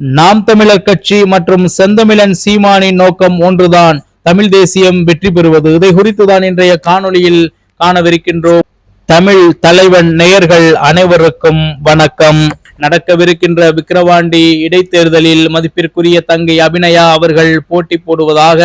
நாம் தமிழர் கட்சி மற்றும் செந்தமிழன் சீமானின் நோக்கம் ஒன்றுதான். தமிழ் தேசியம் வெற்றி பெறுவது. இதை குறித்துதான் இன்றைய காணொளியில் காணவிருக்கின்றோம். தமிழ் தலைவன் நேயர்கள் அனைவருக்கும் வணக்கம். நடக்கவிருக்கின்ற விக்கிரவாண்டி இடைத்தேர்தலில் மதிப்பிற்குரிய தங்கை அபிநயா அவர்கள் போட்டி போடுவதாக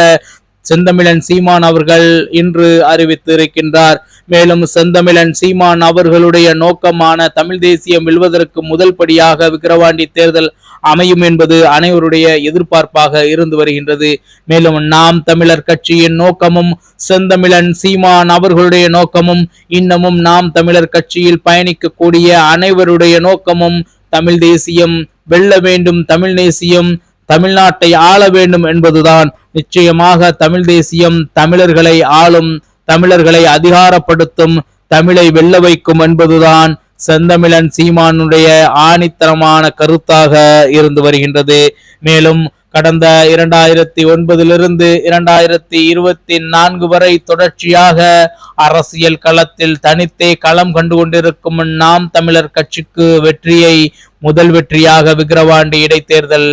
செந்தமிழன் சீமான் அவர்கள் இன்று அறிவித்திருக்கின்றார். மேலும் செந்தமிழன் சீமான் அவர்களுடைய நோக்கமான தமிழ் தேசியம் வெல்வதற்கு முதல் படியாக விக்கிரவாண்டி தேர்தல் அமையும் என்பது அனைவருடைய எதிர்பார்ப்பாக இருந்து வருகின்றது. மேலும் நாம் தமிழர் கட்சியின் நோக்கமும் செந்தமிழன் சீமான் அவர்களுடைய நோக்கமும் இன்னமும் நாம் தமிழர் கட்சியில் பயணிக்கக்கூடிய அனைவருடைய நோக்கமும் தமிழ் தேசியம் வெல்ல வேண்டும் தமிழ் தேசியம் தமிழ்நாட்டை ஆள வேண்டும் என்பதுதான். நிச்சயமாக தமிழ் தேசியம் தமிழர்களை ஆளும் தமிழர்களை அதிகாரப்படுத்தும் தமிழை வெல்ல வைக்கும் என்பதுதான் செந்தமிழன் சீமானுடைய ஆணித்தரமான கருத்தாக இருந்து வருகின்றது. மேலும் கடந்த இரண்டாயிரத்தி ஒன்பதிலிருந்து இரண்டாயிரத்தி இருபத்தி நான்கு வரை தொடர்ச்சியாக அரசியல் களத்தில் தனித்தே களம் கண்டு கொண்டிருக்கும் நாம் தமிழர் கட்சிக்கு வெற்றியை முதல் வெற்றியாக விக்கிரவாண்டி இடைத்தேர்தல்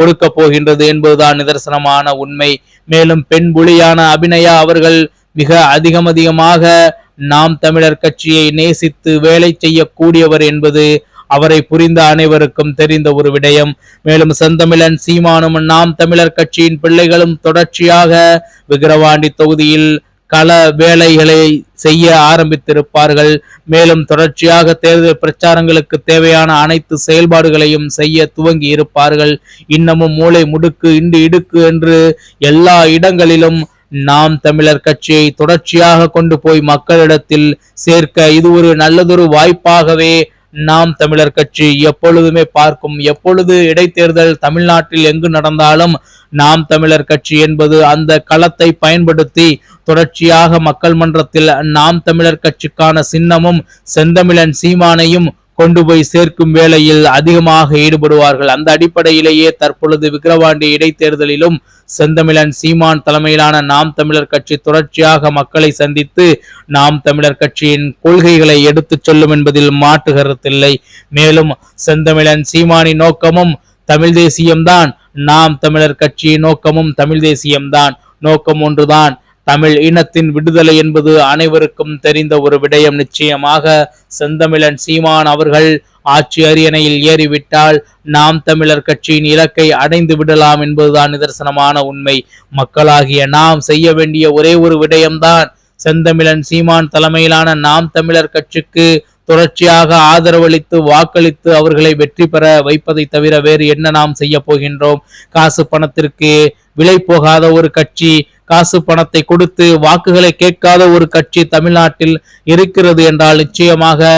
கொடுக்க போகின்றது என்பதுதான் நிதர்சனமான உண்மை. மேலும் பெண் புலியான அபிநயா அவர்கள் மிக அதிகம் அதிகமாக நாம் தமிழர் கட்சியை நேசித்து வேலை செய்யக்கூடியவர் என்பது அவரை புரிந்த அனைவருக்கும் தெரிந்த ஒரு விடயம். மேலும் செந்தமிழன் சீமானும் நாம் தமிழர் கட்சியின் பிள்ளைகளும் தொடர்ச்சியாக விக்கிரவாண்டி தொகுதியில் கள வேலைகளை செய்ய ஆரம்பித்திருப்பார்கள். மேலும் தொடர்ச்சியாக தேர்தல் பிரச்சாரங்களுக்கு தேவையான அனைத்து செயல்பாடுகளையும் செய்ய துவங்கி இருப்பார்கள். இன்னமும் மூளை முடுக்கு இண்டு இடுக்கு என்று எல்லா இடங்களிலும் நாம் தமிழர் கட்சியை தொடர்ச்சியாக கொண்டு போய் மக்களிடத்தில் சேர்க்க இது ஒரு நல்லதொரு வாய்ப்பாகவே நாம் தமிழர் கட்சி எப்பொழுதுமே பார்க்கும் எப்பொழுது இடைத்தேர்தல் தமிழ்நாட்டில் எங்கு நடந்தாலும் நாம் தமிழர் கட்சி என்பது அந்த களத்தை பயன்படுத்தி தொடர்ச்சியாக மக்கள் மன்றத்தில் நாம் தமிழர் கட்சிக்கான சின்னமும் செந்தமிழன் சீமானையும் கொண்டு போய் சேர்க்கும் வேளையில் அதிகமாக ஈடுபடுவார்கள். அந்த அடிப்படையிலேயே தற்பொழுது விக்கிரவாண்டி இடைத்தேர்தலிலும் செந்தமிழன் சீமான் தலைமையிலான நாம் தமிழர் கட்சி தொடர்ச்சியாக மக்களை சந்தித்து நாம் தமிழர் கட்சியின் கொள்கைகளை எடுத்துச் சொல்லும் என்பதில் மாற்று கருத்தில்லை. மேலும் செந்தமிழன் சீமானின் நோக்கமும் தமிழ் தேசியம்தான். நாம் தமிழர் கட்சியின் நோக்கமும் தமிழ் தேசியம்தான். நோக்கம் ஒன்றுதான். தமிழ் இனத்தின் விடுதலை என்பது அனைவருக்கும் தெரிந்த ஒரு விடயம். நிச்சயமாக செந்தமிழன் சீமான் அவர்கள் ஆட்சி அரியணையில் ஏறிவிட்டால் நாம் தமிழர் கட்சியின் இலக்கை அடைந்து விடலாம் என்பதுதான் நிதர்சனமான உண்மை. மக்களாகிய நாம் செய்ய வேண்டிய ஒரே ஒரு விடயம்தான் செந்தமிழன் சீமான் தலைமையிலான நாம் தமிழர் கட்சிக்கு தொடர்ச்சியாக ஆதரவளித்து வாக்களித்து அவர்களை வெற்றி பெற வைப்பதை தவிர வேறு என்ன நாம் செய்ய போகின்றோம்? காசு பணத்திற்கு விலை போகாத ஒரு கட்சி காசு பணத்தை கொடுத்து வாக்குகளை கேட்காத ஒரு கட்சி தமிழ்நாட்டில் இருக்கிறது என்றால் நிச்சயமாக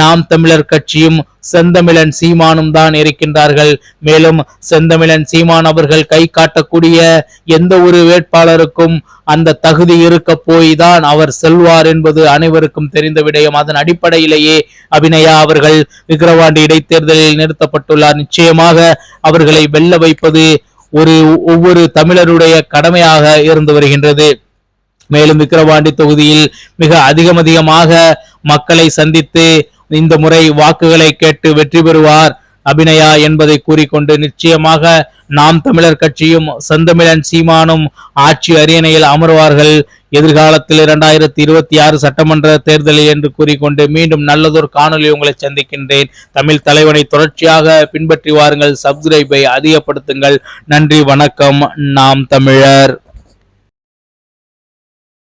நாம் தமிழர் கட்சியும் செந்தமிழன் சீமானும் தான் இருக்கின்றார்கள். மேலும் செந்தமிழன் சீமான் அவர்கள் கை காட்டக்கூடிய எந்த ஒரு வேட்பாளருக்கும் அந்த தகுதி இருக்க போய் தான் அவர் செல்வார் என்பது அனைவருக்கும் தெரிந்த விடயம். அதன் அடிப்படையிலேயே அபிநயா அவர்கள் விக்கிரவாண்டி இடைத்தேர்தலில் நிறுத்தப்பட்டுள்ளார். நிச்சயமாக அவர்களை வெல்ல வைப்பது ஒரு ஒவ்வொரு தமிழருடைய கடமையாக இருந்து வருகின்றது. மேலும் விக்கிரவாண்டி தொகுதியில் மிக அதிகம் அதிகமாக மக்களை சந்தித்து இந்த முறை வாக்குகளை கேட்டு வெற்றி பெறுவார். அபிநயா என்பதை கூறிக்கொண்டு நிச்சயமாக நாம் தமிழர் கட்சியும் செந்தமிழன் சீமானும் ஆட்சி அரியணையில் அமர்வார்கள். எதிர்காலத்தில் இரண்டாயிரத்தி இருபத்தி ஆறு சட்டமன்ற தேர்தலில் என்று கூறிக்கொண்டு மீண்டும் நல்லதொரு காணொலி உங்களை சந்திக்கின்றேன். தமிழ் தலைவனை தொடர்ச்சியாக பின்பற்றி வாருங்கள். சப்ஸ்கிரைபை அதிகப்படுத்துங்கள். நன்றி வணக்கம். நாம் தமிழர்.